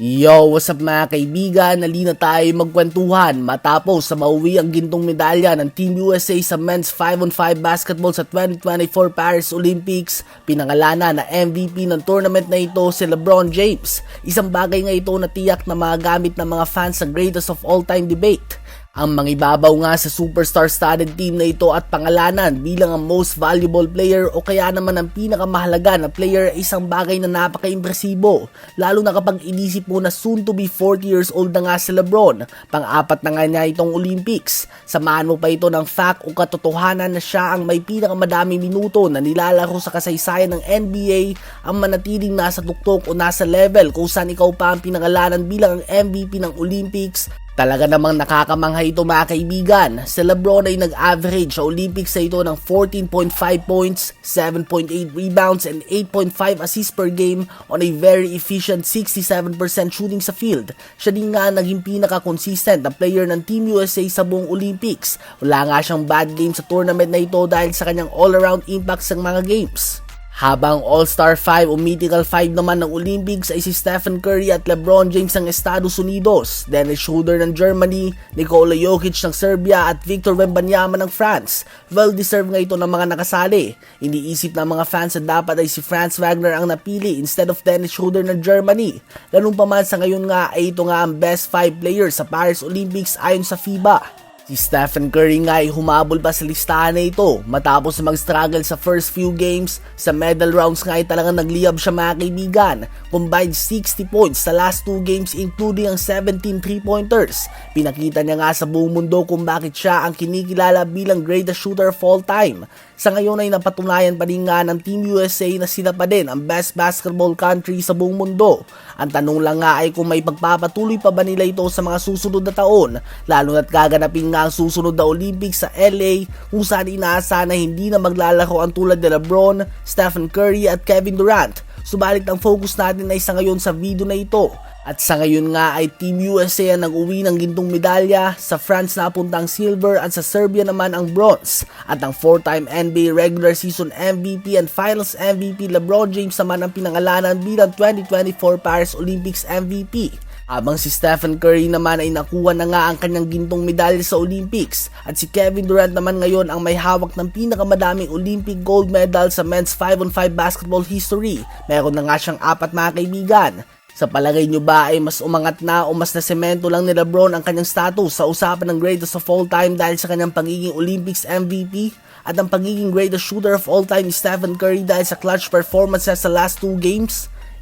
Yo, what's up mga kaibigan? Nalina tayo magkwentuhan matapos sa mauwi ang gintong medalya ng Team USA sa men's 5-on-5 basketball sa 2024 Paris Olympics. Pinangalana na MVP ng tournament na ito si LeBron James. Isang bagay nga ito na tiyak na magagamit ng mga fans sa greatest of all time debate. Ang mangibabaw nga sa superstar-studded team na ito at pangalanan bilang ang most valuable player o kaya naman ang pinakamahalaga na player ay isang bagay na napaka-impresibo. Lalo na kapag inisip mo na soon to be 40 years old na nga si Lebron, pang-apat na nga niya itong Olympics. Samahan mo pa ito ng fact o katotohanan na siya ang may pinakamadaming minuto na nilalaro sa kasaysayan ng NBA ang manatiling nasa tuktok o nasa level kung saan ikaw pa ang pinangalanan bilang ang MVP ng Olympics Talaga namang nakakamangha ito mga kaibigan. Si Lebron ay nag-average sa Olympics sa ito ng 14.5 points, 7.8 rebounds, and 8.5 assists per game on a very efficient 67% shooting sa field. Siya din nga naging pinaka-consistent na player ng Team USA sa buong Olympics. Wala nga siyang bad game sa tournament na ito dahil sa kanyang all-around impact sa mga games. Habang All-Star 5 o Mythical 5 naman ng Olympics ay si Stephen Curry at LeBron James ng Estados Unidos, Dennis Schroeder ng Germany, Nikola Jokic ng Serbia at Victor Wembanyama ng France. Well-deserved nga ito ng mga nakasali. Iniisip ng mga fans na dapat ay si Franz Wagner ang napili instead of Dennis Schroeder ng Germany. Ganun pa man sa ngayon nga ay ito nga ang best 5 players sa Paris Olympics ayon sa FIBA. Si Stephen Curry nga ay humabol pa sa listahan na ito matapos mag-struggle sa first few games. Sa medal rounds nga ay talagang nagliyab siya mga kaibigan. Combined 60 points sa last two games including ang 17 3-pointers. Pinakita niya nga sa buong mundo kung bakit siya ang kinikilala bilang greatest shooter of all time. Sa ngayon ay napatunayan pa rin nga ng Team USA na sila pa din ang best basketball country sa buong mundo. Ang tanong lang nga ay kung may pagpapatuloy pa ba nila ito sa mga susunod na taon, lalo na't gaganapin nga ang susunod na Olympics sa LA kung saan inaasa na hindi na maglalaro ang tulad ni Lebron, Stephen Curry at Kevin Durant. Subalit ang focus natin ay sa ngayon sa video na ito at sa ngayon nga ay Team USA ang nag-uwi ng gintong medalya, sa France napunta ang silver at sa Serbia naman ang bronze. At ang 4-time NBA regular season MVP and finals MVP LeBron James naman ang pinangalanan bilang 2024 Paris Olympics MVP. Habang si Stephen Curry naman ay nakuha na nga ang kanyang gintong medalya sa Olympics at si Kevin Durant naman ngayon ang may hawak ng pinakamadaming Olympic gold medal sa men's 5-on-5 basketball history. Meron na nga siyang apat mga kaibigan. Sa palagay nyo ba ay mas umangat na o mas nasemento lang ni Lebron ang kanyang status sa usapan ng greatest of all time dahil sa kanyang pagiging Olympics MVP? At ang pagiging greatest shooter of all time ni Stephen Curry dahil sa clutch performances sa last two games?